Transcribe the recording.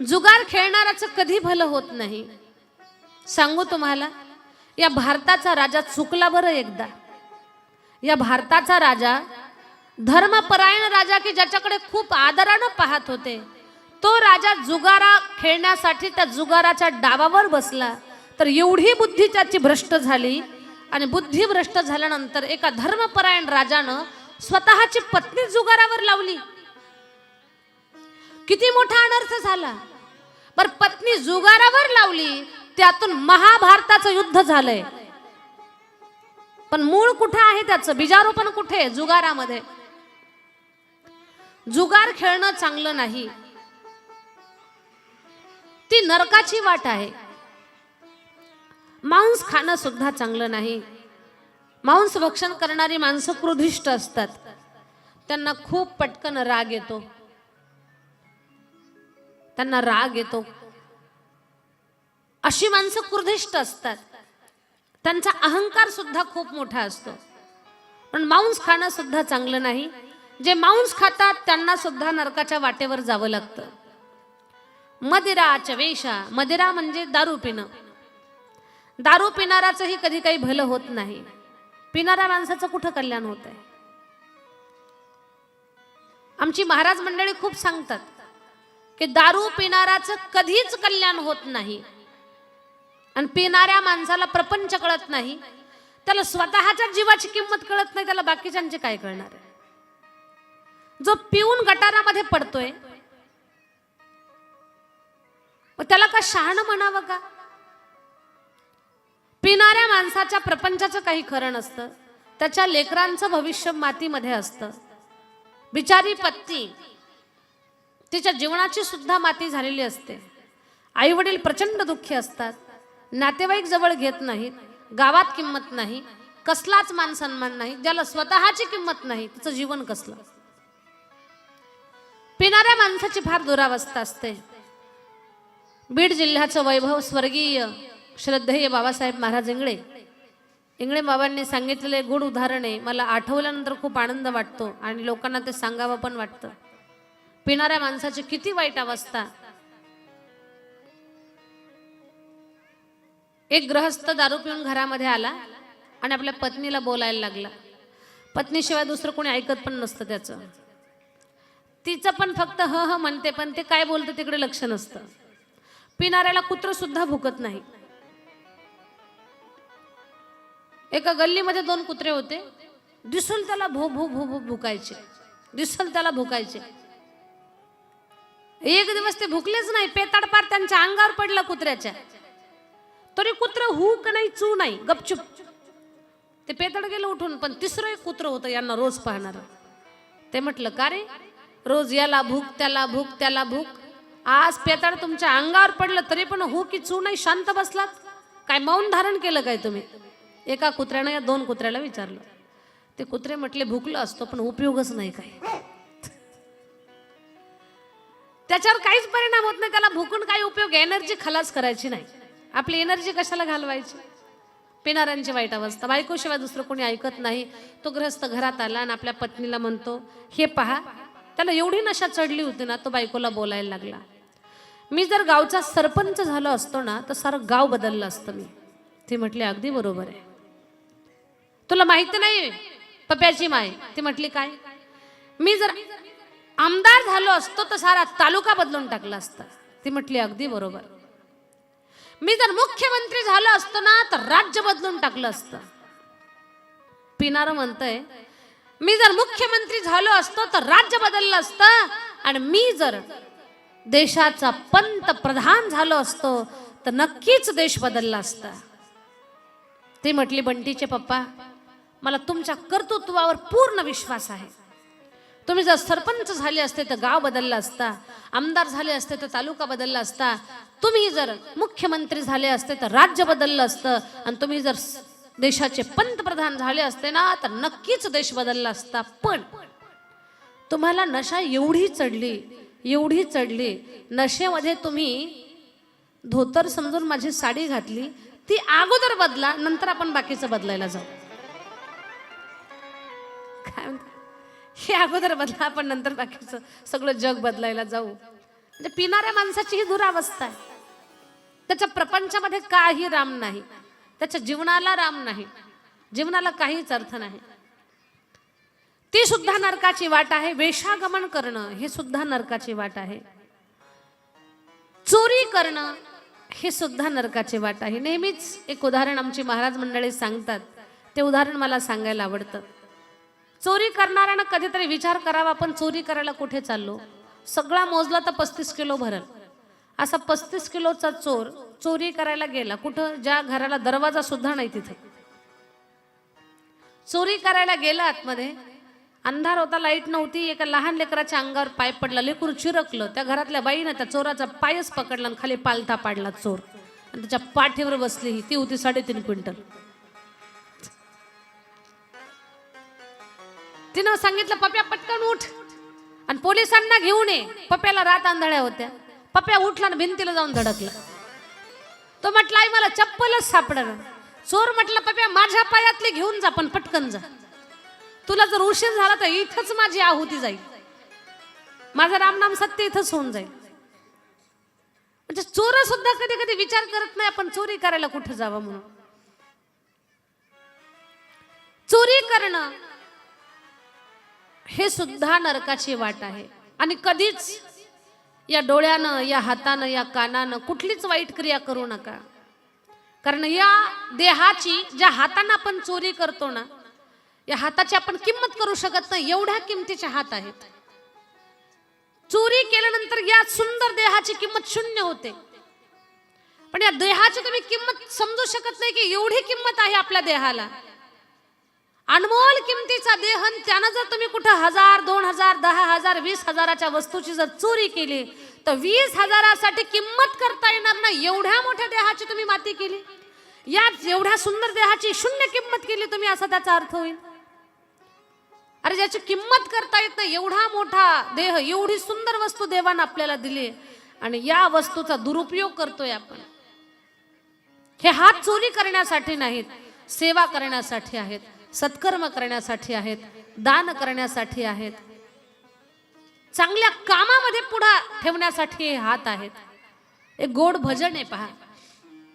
जुगार खेळणाराचं कधी भलं होत नाही. सांगू तुम्हाला या भारताचा राजा चुकला बरं एकदा. या भारताचा राजा धर्मपरायण राजा की ज्याच्याकडे खूप आदरानं पाहत होते तो राजा जुगारा खेळण्यासाठी त्या जुगाराच्या डावावर बसला. तर एवढी बुद्धी त्याची भ्रष्ट झाली आणि बुद्धी भ्रष्ट झाल्यानंतर एका धर्मपरायण राजानं स्वतःची पत्नी जुगारावर लावली. किती मोठा अनर्थ झाला. पण पत्नी जुगारावर लावली त्यातून महाभारताचं युद्ध झालंय. पण मूळ कुठं आहे त्याचं? बीजारोपण कुठे? आहे? जुगारामध्ये. जुगार खेळणं चांगलं नाही. ती नरकाची वाट आहे. मांस खाणं सुद्धा चांगलं नाही. मांस भक्षण करणारी माणसं क्रोधिष्ट असतात. त्यांना खूप पटकन राग येतो. त्यांना राग येतो. अशी माणसं कुर्धिष्ट असतात. त्यांचा अहंकार सुद्धा खूप मोठा असतो. पण मांस खाणं सुद्धा चांगलं नाही. जे मांस खातात त्यांना सुद्धा नरकाच्या वाटेवर जावं लागतं. मदिरा चवेशा मदिरा म्हणजे दारू पिणं. दारू पिणाराचंही कधी काही भलं होत नाही. पिणाऱ्या माणसाचं कुठं कल्याण होत आहे आमची महाराज मंडळी खूप सांगतात की दारू पिणाराचं कधीच कल्याण होत नाही. आणि पिणाऱ्या माणसाला प्रपंच कळत नाही. त्याला स्वतःच्या जीवाची किंमत कळत नाही त्याला बाकीच्यांचे काय कळणार आहे? जो पिऊन गटारामध्ये पडतोय त्याला का शहाण म्हणावं का? पिणाऱ्या माणसाच्या प्रपंचाचं काही खरं नसतं त्याच्या लेकरांचं भविष्य मातीमध्ये असतं. बिचारी पत्ती तिच्या जीवनाची सुद्धा माती झालेली असते. आई वडील प्रचंड दुःखी असतात. नातेवाईक जवळ घेत नाहीत. गावात किंमत नाही. कसलाच मान सन्मान नाही. ज्याला स्वतःची किंमत नाही तिचं जीवन कसलं? पिणाऱ्या माणसाची फार दुरावस्था असते. बीड जिल्ह्याचं वैभव स्वर्गीय श्रद्धेय बाबासाहेब महाराज इंगळे. इंगळे बाबांनी सांगितलेले गुढ उदाहरणे मला आठवल्यानंतर खूप आनंद वाटतो आणि लोकांना ते सांगावं पण वाटतं. पिणाऱ्या माणसाची किती वाईट अवस्था. एक गृहस्थ दारू पिऊन घरामध्ये आला आणि आपल्या पत्नीला बोलायला लागला. पत्नीशिवाय दुसरं कोणी ऐकत पण नसतं त्याचं. तिचं पण फक्त ह ह म्हणते पण ते काय बोलतं तिकडे लक्ष नसतं. पिणाऱ्याला कुत्र सुद्धा भुकत नाही. एका गल्लीमध्ये दोन कुत्रे होते. दिसून त्याला भो भो भो भो भुकायचे. दिसल त्याला भुकायचे. एक दिवस ते भुकलेच नाही पेताडपार त्यांच्या अंगावर पडला कुत्र्याच्या. तरी कुत्र हू का नाही चू नाही गपचूप. ते पेतड गेलं उठून पण तिसरं एक कुत्र होतं यांना रोज पाहणार. ते म्हटलं का रे? रोज याला भूक त्याला भूक त्याला भूक. आज पेताड तुमच्या अंगावर पडलं तरी पण हो की चू नाही शांत बसलात? काय मौन धारण केलं काय तुम्ही? एका कुत्र्यानं या दोन कुत्र्याला विचारलं. ते कुत्रे म्हटले भुकलं असतो पण उपयोगच नाही काय. त्याच्यावर काहीच परिणाम होत नाही. त्याला भुकून काही उपयोग एनर्जी खलास करायची नाही. आपली एनर्जी कशाला घालवायची? पिणाऱ्यांची वाईट अवस्था. बायकोशिवाय दुसरं कोणी ऐकत नाही. तो ग्रस्त घरात आला आणि आपल्या पत्नीला म्हणतो हे पहा त्याला एवढी नशा चढली होती ना तो बायकोला बोलायला लागला. मी जर गावचा सरपंच झालो असतो ना तर सारं गाव बदललं असतं मी. ती म्हटली अगदी बरोबर आहे. तुला माहिती नाही पप्याची माय. ती म्हटली काय? मी जर आमदार झालो असतो तर सारा तालुका बदलून टाकला असता. ती म्हटली अगदी बरोबर. मी जर मुख्यमंत्री झालो असतो ना तर राज्य बदलून टाकलं असतं. पिनार म्हणतंय मी जर मुख्यमंत्री झालो असतो तर राज्य बदललं असतं आणि मी जर देशाचा पंतप्रधान झालो असतो तर नक्कीच देश बदलला असता. ती म्हटली बंटीचे पप्पा मला तुमच्या कर्तृत्वावर पूर्ण विश्वास आहे. तुम्ही जर सरपंच झाले असते तर गाव बदलला असता आमदार झाले असते तर तालुका बदलला असता तुम्ही जर मुख्यमंत्री झाले असते तर राज्य बदललं असतं आणि तुम्ही जर देशाचे पंतप्रधान झाले असते ना तर नक्कीच देश बदलला असता. पण तुम्हाला नशा एवढी चढली एवढी चढली नशेमध्ये तुम्ही धोतर समजून माझी साडी घातली ती अगोदर बदला नंतर आपण बाकीचं बदलायला जाऊ. काय हे अगोदर बदला आपण नंतर बाकीचं सगळं जग बदलायला जाऊ. म्हणजे पिणाऱ्या माणसाची ही दुरावस्था आहे. त्याच्या प्रपंचामध्ये काही राम नाही. त्याच्या जीवनाला राम नाही. जीवनाला काहीच अर्थ नाही. ती सुद्धा नरकाची वाट आहे. वेशागमन करणं हे सुद्धा नरकाची वाट आहे. चोरी करणं हे सुद्धा नरकाची वाट आहे. नेहमीच एक उदाहरण आमची महाराज मंडळी सांगतात. ते उदाहरण मला सांगायला आवडतं. चोरी करणाऱ्यानं कधीतरी विचार करावा आपण चोरी करायला कुठे चाललो? सगळा मोजला तर पस्तीस किलो भरल. असा पस्तीस किलोचा चोर चोरी करायला गेला. कुठं? ज्या घराला दरवाजा सुद्धा नाही तिथं. चोरी करायला गेला आतमध्ये. अंधार होता लाइट नव्हती. एका लहान लेकराच्या अंगावर पाय पडला. लेकरू चिरकलं. त्या घरातल्या बाईनं त्या चोराचा पायच पकडला आणि खाली पालथा पाडला चोर. आणि त्याच्या पाठीवर बसली ही. ती होती साडेतीन क्विंटल. तिनं सांगितलं पप्या पटकन उठ. आणि पोलिसांना घेऊन ये. पप्याला रात आंधळ्या होत्या. पप्या उठला आणि भिंतीला जाऊन धडकला. तो म्हटला आई मला चप्पलच सापडलं चोर म्हटलं पप्या माझ्या पायातले घेऊन जा पण पटकन जा. तुला जर उशीर झाला तर इथंच माझी आहुती जाईल. माझं रामनाम सत्य इथंच होऊन जाईल. म्हणजे चोर सुद्धा कधी कधी विचार करत नाही आपण चोरी करायला कुठं जावं म्हणून? चोरी करणं हे सुद्धा नरकाची वाट आहे. आणि कधीच या डोळ्यानं या हातानं या कानानं कुठलीच वाईट क्रिया करू नका. कारण या देहाची ज्या हातानं आपण चोरी करतो ना या हाताची आपण किंमत करू शकत नाही. एवढ्या किमतीचे हात आहेत. चोरी केल्यानंतर या सुंदर देहाची किंमत शून्य होते. पण या देहाची तुम्ही किंमत समजू शकत नाही की एवढी किंमत आहे आपल्या देहाला. अनमोल किमतीचा देह आणि त्यानं जर तुम्ही कुठं हजार दोन हजार दहा हजार वीस हजाराच्या वस्तूची जर चोरी केली तर वीस हजारासाठी किंमत करता येणार नाही. एवढ्या मोठ्या देहाची तुम्ही माती केली. या एवढ्या सुंदर देहाची शून्य किंमत केली तुम्ही असा त्याचा अर्थ होईल. अरे ज्याची किंमत करता येत नाही एवढा मोठा देह एवढी सुंदर वस्तू देवानं आपल्याला दिली. आणि या वस्तूचा दुरुपयोग करतोय आपण. हे हात चोरी करण्यासाठी नाहीत सेवा करण्यासाठी आहेत. सत्कर्म करण्यासाठी आहेत दान करण्यासाठी आहेत. चांगल्या कामामध्ये पुढा ठेवण्यासाठी हात आहेत. एक गोड भजन आहे पहा.